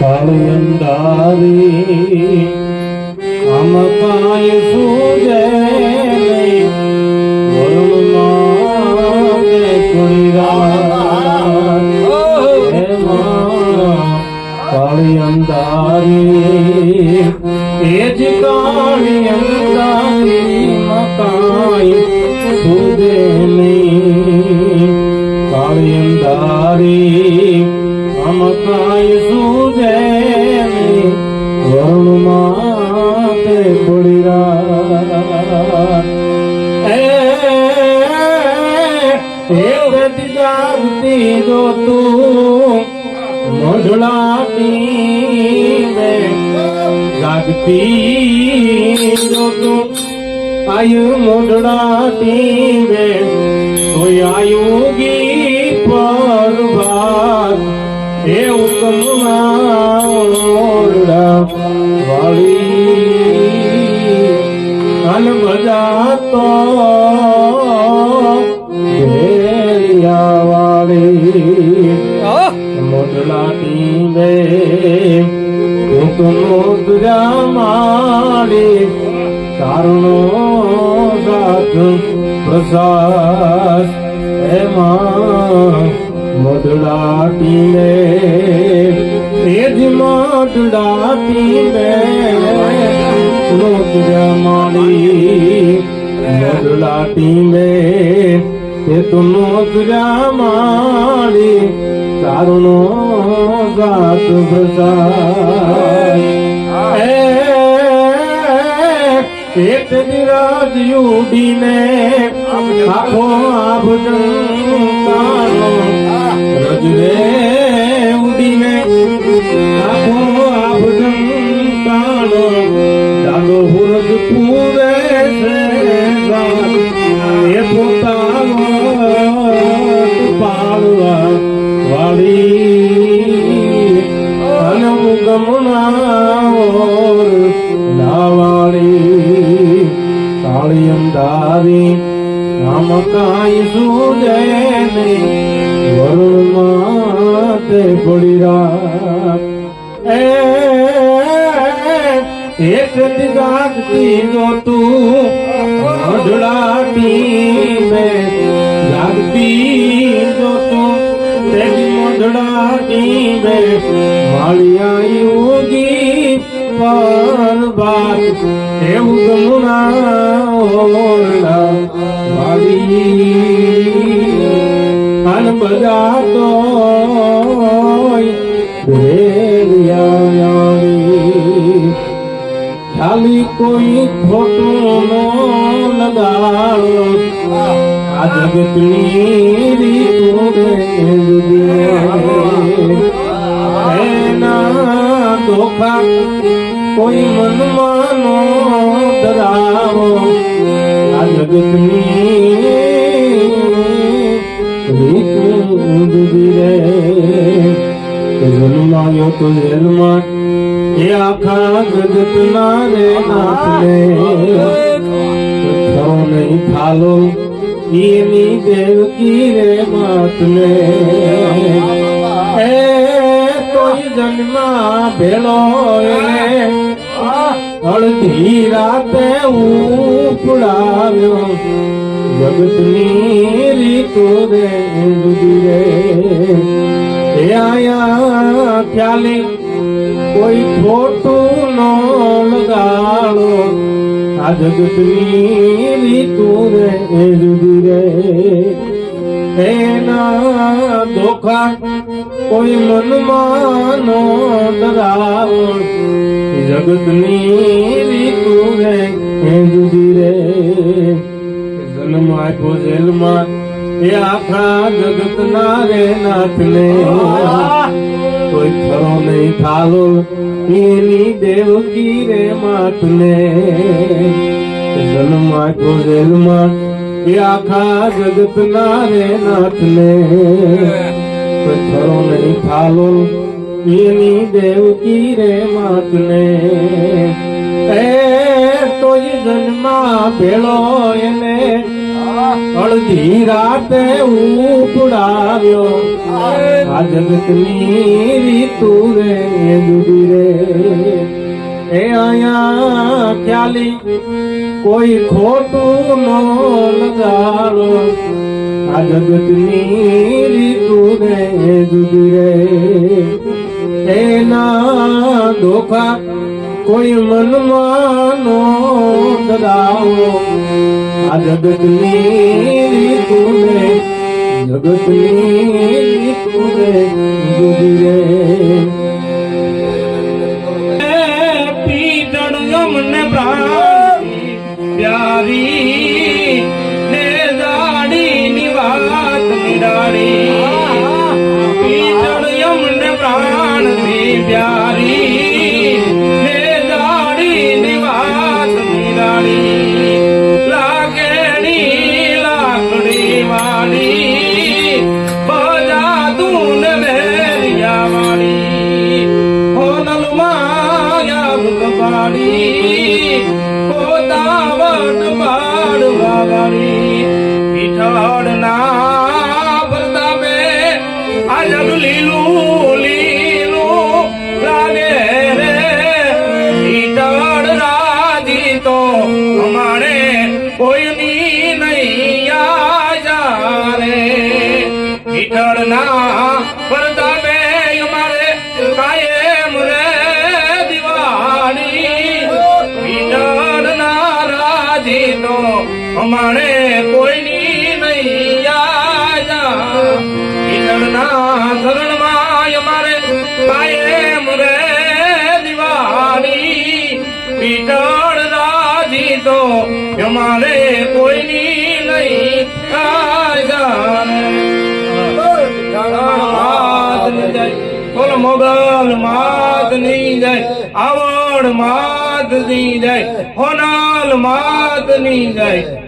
કાળિયંદારી આમ કાય સૂજે નહીં વરુણમાં તે કોઈ રાત એમાં કાળિયંદારી જાગતી જો તું. મોઢલાતી મે જાગતી જો તું. આયુ મોઢલાતી મે કોઈ આયુગી પરવાર. એ ઉત્તમના મોઢડા વાળી અન મજા તો સાથ પ્રસાદ. એમાં મોટલા ટીંબે એ જ મોટલા ટીંબે તુજા માળી મોટલા ટીંબે તે તુનો તુજા માળી તારુણો સાત પ્રસાદ. એક વિરાજ યુડીને આખો કાળો રજવે ઉડીને આખો હુરજ પૂરે છે એ પોતાનો આમ કાંઈ સૂજે નહીં. વરુણમાં તે પડી રાત એ, એક જાગતી જો તું મઢડાતી મે. જાગતી જો તું તેની મઢડાતી મે માળિયા બાત એવું ગમુના ઓરડા. વાળી અન બધા તો ખાલી કોઈ ખોટો નો લગાડો આ જગતની રીતો એના ધોખા કોઈ મનમાં નો ધરાવો આ જગતની જન્મા, એ આખા જગત ના રે નાથને થાલો, એની દેવકી રે માતને એ કોઈ જન્મા ભેળો અડધી રાતે ઉપડાવ્યો જગતની રીતો રે. આયા ખ્યાલી કોઈ ખોટું નો લગાડો. આ જગતની રીતું રે એ રે. એના ધોખા કોઈ મનમાં નો ડરાવો. જગતની રીતુ રે એ જુદી રે. જન્મ આપ્યો જેલમાં એ આખા જગત ના રે નાથને. કોઈ ખરો નહીં થાલો એની દેવકી રે માતને જન્મ તો જેલમાં એ આખા જગત ના રે નાથને. કોઈ ખરો નહીં થાલો એની દેવકી રે માથને. એ તોય જન્મા ભેળો એને અડધી રાતે ઉપડાવ્યો આ જગતની રીતુ રે જુદી રે. એ અહીંયા ખ્યાલી કોઈ ખોટું ન લગાડો. આ જગતની રીતુ રે જુદી રે. એના ધોખા કોઈ મનમાનો કરાવો આ જગતની તુરે જગતની તુરે ગુજરે. પીતળ યમને પ્રાણ, પ્યારી, ને દાડી ની વાત નિરાળી. પીતળ યમને પ્રાણ માયા કપાડી પોતાવટ પાડવા વાળી પીઠળ ના પ્રતાપે તો અમારે કોઈની નહીં આજા પીઠળ ના શરણમાં અમારે કાયમ રે દિવાળી. પીઠળ રાજી તો અમારે કોઈની નહીં બોલો, મોગલ નહીં જાય આવડ જાય. જય હોનાલ માતની જય.